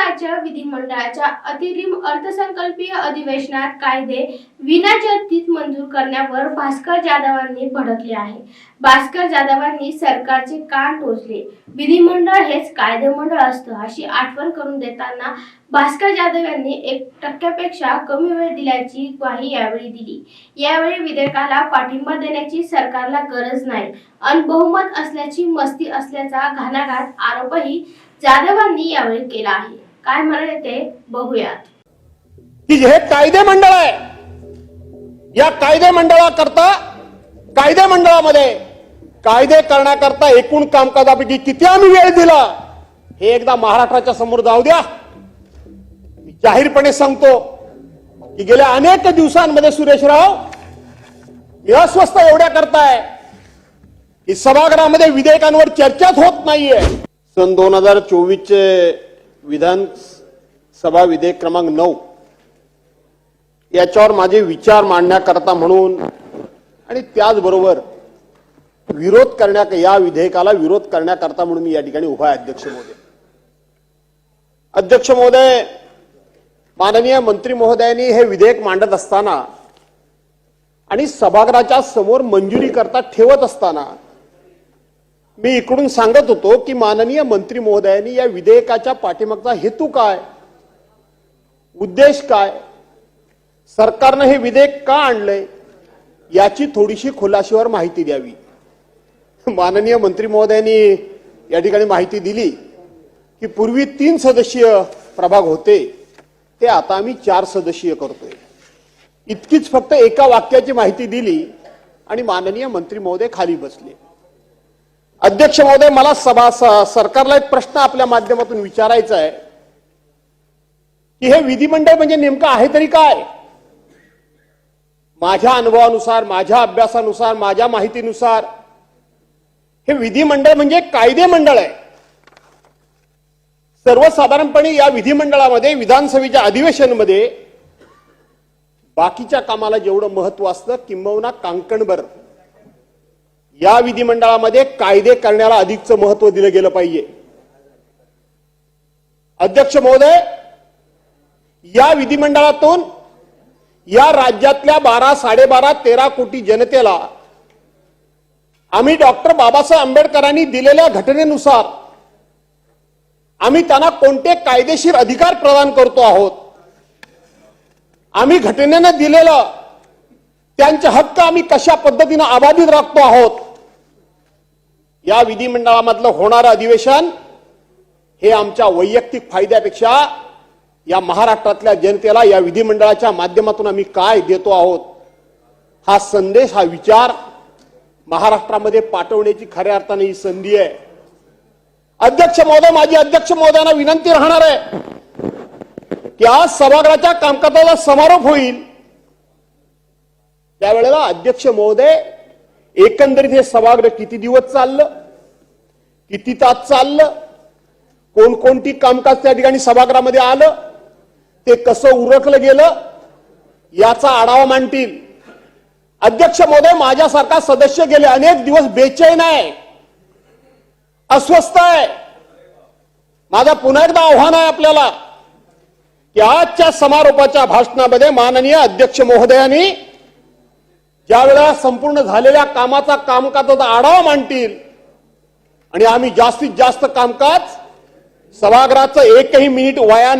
राज्य विधिमंडळाच्या अतिरिम अर्थसंकल्पीय अधिवेशनात कायदे विनाचर्चित मंजूर करण्यावर भास्कर जाधवांनी भडकले आहे. भास्कर जाधवांनी सरकारचे कान टोचले. विधिमंडळ हेच कायदेमंडळ असतं अशी आठवण करून देताना भास्कर जाधव यांनी एक टक्क्यापेक्षा कमी वेळ दिल्याची ग्वाही यावेळी दिली. यावेळी विधेयकाला पाठिंबा देण्याची सरकारला गरज नाही. आणि बहुमत असल्याची मस्ती असल्याचा घाणाघात आरोपही जाधवांनी यावेळी केला आहे. काय म्हणाले ते बघूयात. की हे कायदे मंडळ आहे. या कायदे मंडळाकरता कायदे मंडळामध्ये कायदे करण्याकरता एकूण कामकाजापैकी किती आम्ही वेळ दिला? हे एकदा महाराष्ट्राच्या समोर जाऊ द्या. मी जाहीरपणे सांगतो की गेल्या अनेक दिवसांमध्ये सुरेशराव अस्वस्थ एवढ्या करताय की सभागृहामध्ये विधेयकांवर चर्चाच होत नाहीये. सन दोन हजार चोवीसचे विधान सभा विधेयक क्रमांक नऊ. याच्यावर माझे विचार मांडण्याकरता म्हणून आणि त्याचबरोबर विरोध करण्या या विधेयकाला विरोध करण्याकरता म्हणून मी या ठिकाणी उभा आहे अध्यक्ष महोदय. अध्यक्ष महोदय माननीय मंत्री महोदयांनी हे विधेयक मांडत असताना आणि सभागृहाच्या समोर मंजुरी करता ठेवत असताना मी इकडून सांगत होतो की माननीय मंत्री महोदयांनी या विधेयकाच्या पाठीमागचा हेतू काय? उद्देश काय? सरकारनं हे विधेयक का आणलंय? याची थोडीशी खुलाशीवर माहिती द्यावी. माननीय मंत्री महोदयांनी या ठिकाणी माहिती दिली की पूर्वी तीन सदस्यीय प्रभाग होते. ते आता आम्ही चार सदस्यीय करतोय. इतकीच फक्त एका वाक्याची माहिती दिली आणि माननीय मंत्री महोदय खाली बसले. अध्यक्ष महोदय मला सभा सरकारला एक प्रश्न आपल्या माध्यमातून विचारायचा आहे. की हे विधिमंडळ म्हणजे नेमकं आहे तरी काय? माझ्या अनुभवानुसार माझ्या अभ्यासानुसार माझ्या माहितीनुसार हे विधिमंडळ म्हणजे कायदे मंडळ आहे. सर्वसाधारणपणे या विधिमंडळामध्ये विधानसभेच्या अधिवेशनमध्ये बाकीच्या कामाला जेवढं महत्त्व असतं किंबहुना कांकणभर. या विधिमंडळामध्ये कायदे करण्याला अधिकचं महत्त्व दिलं गेलं पाहिजे. अध्यक्ष महोदय या विधिमंडळातून या राज्यातल्या बारा साडेबारा तेरा कोटी जनतेला आम्ही डॉक्टर बाबासाहेब आंबेडकरांनी दिलेल्या घटनेनुसार आम्ही त्यांना कोणते कायदेशीर अधिकार प्रदान करतो आहोत? आम्ही घटनेनं दिलेलं त्यांचे हक्क आम्ही कशा पद्धतीनं अबाधित राखतो आहोत? या विधिमंडळामधलं होणारं अधिवेशन हे आमच्या वैयक्तिक फायद्यापेक्षा या महाराष्ट्रातल्या जनतेला या विधिमंडळाच्या माध्यमातून आम्ही काय देतो आहोत? हा संदेश हा विचार महाराष्ट्रामध्ये पाठवण्याची खऱ्या अर्थाने ही संधी आहे. अध्यक्ष महोदय माझी अध्यक्ष महोदयांना विनंती राहणार आहे की आज सभागृहाच्या कामकाजाला समारोप होईल. त्यावेळेला अध्यक्ष महोदय एकंदरीत हे सभागृह किती दिवस चाललं? किती तास चाललं? कोणकोणती कामकाज त्या ठिकाणी सभागृहामध्ये आलं? ते कसं उरकलं गेलं? याचा आढावा मांडतील. अध्यक्ष महोदय माझ्यासारखा सदस्य गेले अनेक दिवस बेचैन आहे अस्वस्थ आहे. माझा पुन्हा एकदा आव्हान आहे आपल्याला की आजच्या समारोपाच्या भाषणामध्ये माननीय अध्यक्ष महोदयांनी ज्यावेळेला संपूर्ण झालेल्या कामाचा कामकाजाचा आढावा मांडतील आणि आम्ही जास्तीत जास्त कामकाज सभागृहाचं एकही मिनिट वाया